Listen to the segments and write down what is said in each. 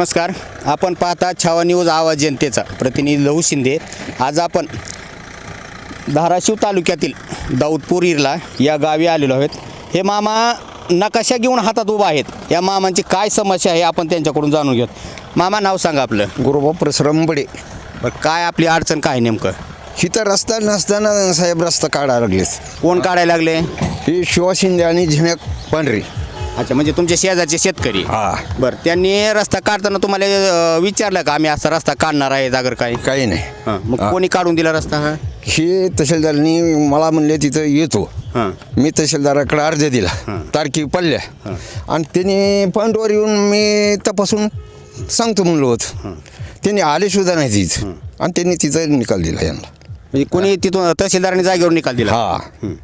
नमस्कार. आपण पाहता छावा न्यूज आवाज जनतेचा. प्रतिनिधी लहू शिंदे. आज आपण धाराशिव तालुक्यातील दाऊदपूर इरला या गावी आलेलो आहोत. हे मामा नकाशा घेऊन हातात उभा आहेत. या मामांची काय समस्या आहे आपण त्यांच्याकडून जाणून घेऊत मामा नाव सांगा आपलं. गुरुबा परशुराम बडे बरं काय आपली अडचण काय नेमकं? इथं रस्ता नसताना साहेब रस्ता काढायला लागलेत. कोण काढायला लागले? ही शिवा शिंदे आणि झिम्या पांढरे. अच्छा म्हणजे तुमचे शेजारचे शेतकरी. हा. बरं त्यांनी रस्ता काढताना तुम्हाला अं, विचारलं का आम्ही असा रस्ता काढणार आहे अगर काय? काही नाही. हां मग. कोणी काढून दिला रस्ता हा? हे तहसीलदारांनी मला म्हणले तिथं येतो. हां. मी तहसीलदाराकडे अर्ज दिला. तारखी पडल्या. आणि त्यांनी पॉईंटवर येऊन मी तपासून सांगतो म्हणलो होतं. त्यांनी आले सुद्धा नाही तिथं आणि त्यांनी तिथं निकाल दिला यांना. म्हणजे कोणी तिथून तहसीलदारांनी जागेवर निकाल दिला? हा. हं.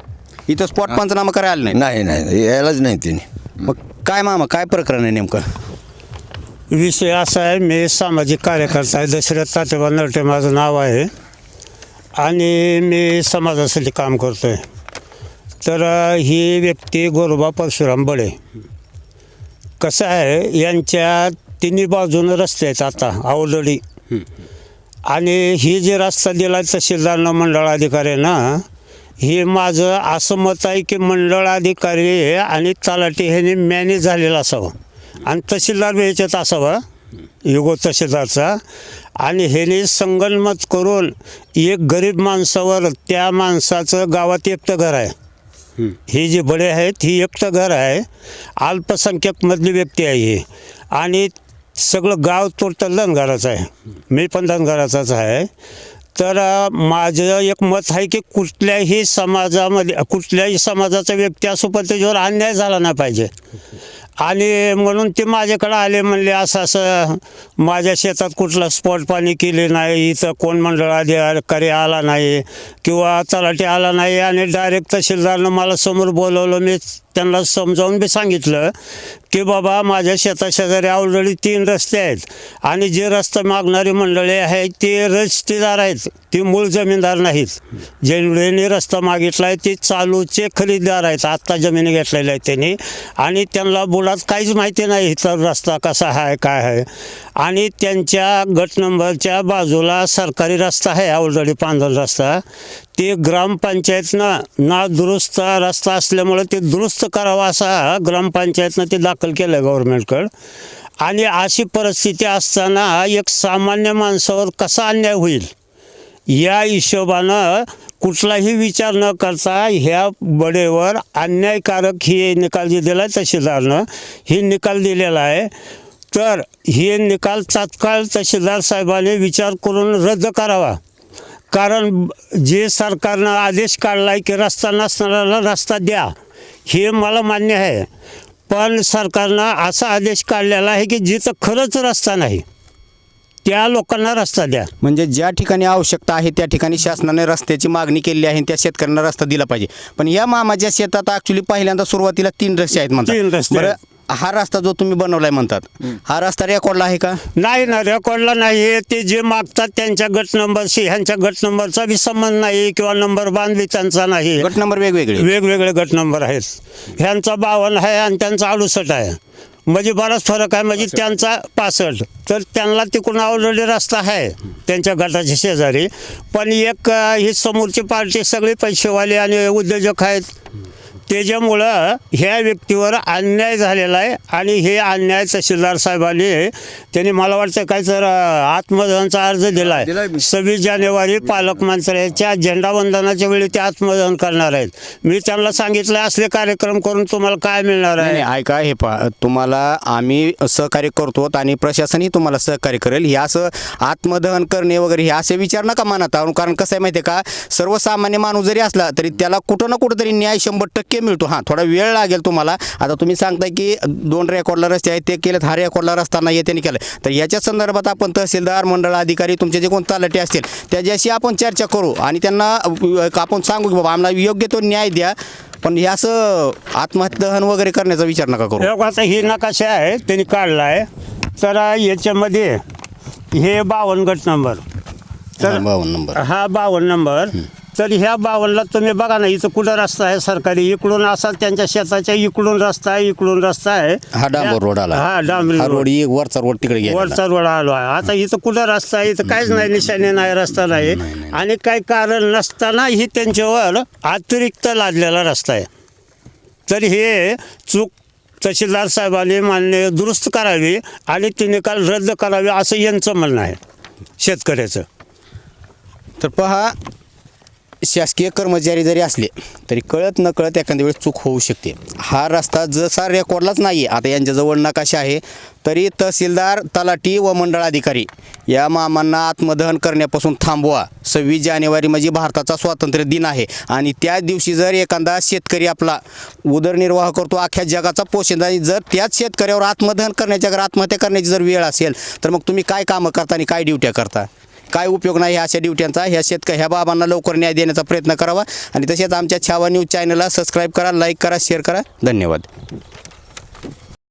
इथं स्पॉट पंचनामा करायला नाही नाही नाही नाही, यायलाच नाही त्यांनी. मग काय मामा काय प्रकरण आहे नेमकं? विषय असा आहे मी सामाजिक कार्यकर्ता आहे दशरथ तातेबा नरटे माझं नाव आहे. आणि मी समाजासाठी काम करतो आहे तर ही व्यक्ती गोरोबा परशुराम बडे. कसं आहे यांच्या तिन्ही बाजूनं रस्ते आहेत आता ऑलरेडी आणि ही जे रस्ता दिला तहसीलदारनं मंडळ अधिकाऱ्यानं हे माझं असं मत आहे की मंडळ अधिकारी आणि तलाठी ह्याने मॅनेज झालेलं असावं. आणि तहसीलदार बी ह्याच्यात असावा युगो तहसीलदारचा. आणि ह्याने संगनमत करून एक गरीब माणसावर त्या माणसाचं गावात एकटं घर आहे. ही जी बडे आहेत ही एकटं घर आहे. अल्पसंख्यकमधली व्यक्ती आहे ही. आणि सगळं गाव टोटल धनगराचं आहे. मी पण धनगराचाच आहे. तर माझं एक मत आहे की कुठल्याही समाजामध्ये कुठल्याही समाजाचा व्यक्ती असो पण त्याच्यावर अन्याय झाला नाही पाहिजे. आणि म्हणून ते माझ्याकडे आले म्हणले असं असं माझ्या शेतात कुठला स्पॉट पाणी केले नाही इथं कोण मंडळ अधिकारी आला नाही किंवा तलाठी आला नाही आणि डायरेक्ट तहसीलदारनं मला समोर बोलवलं. मी त्यांना समजावून बी सांगितलं की बाबा माझ्या शेताशेजारी ऑलरेडी तीन रस्ते आहेत आणि जे रस्ता मागणारी मंडळी आहेत ते रस्तेदार आहेत ती मूळ जमीनदार नाहीत. ज्यांनी रस्ता मागितला आहे ते चालूचे खरेदीदार आहेत. आत्ता जमिनी घेतलेल्या आहेत त्यांनी आणि त्यांना बुडात काहीच माहिती नाही तर रस्ता कसा आहे काय आहे. आणि त्यांच्या गट नंबरच्या बाजूला सरकारी रस्ता आहे ऑलरेडी पांढरा रस्ता. ते ग्रामपंचायतनं ना दुरुस्त रस्ता असल्यामुळे ते दुरुस्त करावा असा ग्रामपंचायतनं ते दाखल केलं गव्हर्मेंटकडं आणि अशी परिस्थिती असताना एक सामान्य माणसावर कसा अन्याय होईल? या हिशोबानं कुठलाही विचार न करता ह्या बडेवर अन्यायकारक हे निकाल जे दिला आहे तहसीलदारनं हे निकाल दिलेला आहे. तर हे निकाल तात्काळ तहसीलदार साहेबांनी विचार करून रद्द करावा. कारण जे सरकारनं आदेश काढला आहे की रस्ता नसणाऱ्याला रस्ता द्या हे मला मान्य आहे. पण सरकारनं असा आदेश काढलेला आहे की जिथं खरंच रस्ता नाही त्या लोकांना रस्ता द्या. म्हणजे ज्या ठिकाणी आवश्यकता आहे त्या ठिकाणी शासनाने रस्त्याची मागणी केली आहे त्या शेतकऱ्यांना रस्ता दिला पाहिजे. पण या मामाच्या शेतात ॲक्च्युली पहिल्यांदा सुरुवातीला तीन रस्ते आहेत तीन म्हणतात रस्ते बरं. हा रस्ता जो तुम्ही बनवलाय म्हणतात हा रस्ता रेकॉर्डला आहे का? नाही ना रेकॉर्डला नाही. ते जे मागतात त्यांच्या गट नंबरशी ह्यांच्या गट नंबरचा बी संबंध नाही किंवा नंबर बांध बी त्यांचा नाही. गट नंबर वेगवेगळे. वेगवेगळे गट नंबर आहेत. ह्यांचा बावन्न आहे आणि त्यांचा अडुसष्ट आहे. म्हणजे बराच फरक आहे. म्हणजे त्यांचा पासष्ट. तर त्यांना तिकडून ऑलरेडी रस्ता आहे त्यांच्या गटाच्या शेजारी. पण एक ही समोरची पार्टी सगळी पैसेवाले आणि उद्योजक आहेत. त्याच्यामुळं ह्या व्यक्तीवर अन्याय झालेला आहे आणि हे अन्याय तहसीलदार साहेबांनी त्यांनी मला वाटतं काय तर आत्मदहनचा अर्ज दिला दिलाय आहे. सव्वीस जानेवारी पालकमंत्र्यांच्या झेंडावंदनाच्या वेळी ते आत्मदहन करणार आहेत. मी त्यांना सांगितलं असले कार्यक्रम करून तुम्हाला काय मिळणार आहे नाही, ऐका हे पहा तुम्हाला आम्ही सहकार्य करतो आणि प्रशासनही तुम्हाला सहकार्य करेल. हे असं आत्मदहन करणे वगैरे हे असे विचार नका मनात कारण कसं आहे माहिती आहे का सर्वसामान्य माणूस जरी असला तरी त्याला कुठं ना कुठं तरी न्याय शंभर टक्के मिळतो. हां थोडा वेळ लागेल तुम्हाला. आता तुम्ही सांगताय की दोन रेकॉर्डला रस्ते आहेत ते केलेत. हा रेकॉर्डला रस्ता नाही आहे त्यांनी केलं. तर याच्या संदर्भात आपण तहसीलदार मंडळ अधिकारी तुमचे जे कोण तलाठी असतील त्याच्याशी आपण चर्चा करू आणि त्यांना आपण सांगू की बाबा आम्हाला योग्य तो न्याय द्या. पण हे असं आत्महत्या वगैरे करण्याचा विचार नका करू. आता ही नकाशा आहे त्यांनी काढला आहे तर याच्यामध्ये हे बावन्न गट नंबर. तर बावन्न नंबर. हा बावन्न नंबर. तर ह्या बावनला तुम्ही बघा ना इथं कुठं रस्ता आहे सरकारी? इकडून असा त्यांच्या शेताच्या इकडून रस्ता आहे इकडून रस्ता आहे. हा डांबर रोड आला. हा डांबरी हा रोड. रोड एक वरचा रोड तिकडे गेला वरचा रोड आलो आहे. आता इथं कुठं रस्ता आहे? इथं काहीच नाही निशाणे नाही रस्ता नाही. आणि काही कारण नसताना ही त्यांच्यावर अतिरिक्त लादलेला रस्ता आहे. तर हे चूक तहसीलदार साहेबांनी मान्य दुरुस्त करावी आणि ते निकाल रद्द करावे असं यांचं म्हणणं आहे. शेतकऱ्याचं. तर पहा शासकीय कर्मचारी जरी असले तरी कळत न कळत एखाद्या वेळेस चूक होऊ शकते. हा रस्ता जसा रेकॉर्डलाच नाही आहे आता यांच्याजवळ नकाशा आहे तरी तहसीलदार तलाठी व मंडळ अधिकारी या मामांना आत्मदहन करण्यापासून थांबवा. सव्वीस जानेवारी म्हणजे भारताचा स्वातंत्र्य दिन आहे आणि त्या दिवशी जर एखादा शेतकरी आपला उदरनिर्वाह करतो अख्ख्या जगाचा पोषण आणि जर त्याच शेतकऱ्यावर आत्मदहन करण्याच्या आत्महत्या करण्याची जर वेळ असेल तर मग तुम्ही काय कामं करता आणि काय ड्युट्या करता? काय उपयोग नाही ह्या अशा ड्युट्यांचा. ह्या शेतक ह्या बाबांना लवकर न्याय देण्याचा प्रयत्न करावा. आणि तसेच आमच्या छावा न्यूज चॅनलला सबस्क्राईब करा लाईक करा शेअर करा. धन्यवाद.